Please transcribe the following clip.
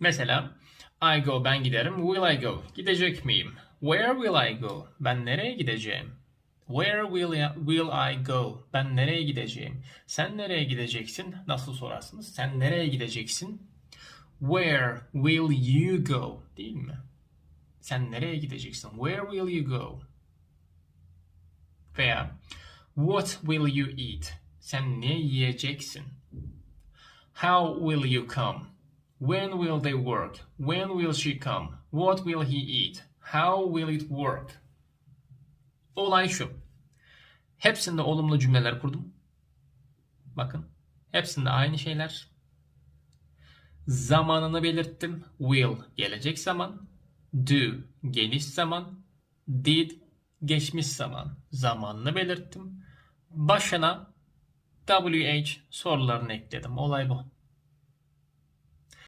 Mesela I go ben giderim. Will I go? Gidecek miyim? Where will I go? Ben nereye gideceğim? Where will I, will I go? Ben nereye gideceğim? Sen nereye gideceksin? Nasıl sorarsınız? Sen nereye gideceksin? Where will you go? Değil mi? Sen nereye gideceksin? Where will you go? Veya What will you eat? Sen ne yiyeceksin? How will you come? When will they work? When will she come? What will he eat? How will it work? Olay şu. Hepsinde olumlu cümleler kurdum. Bakın. Hepsinde aynı şeyler. Zamanını belirttim. Will gelecek zaman. Do geniş zaman. Did geçmiş zaman. Zamanını belirttim. Başına WH sorularını ekledim. Olay bu.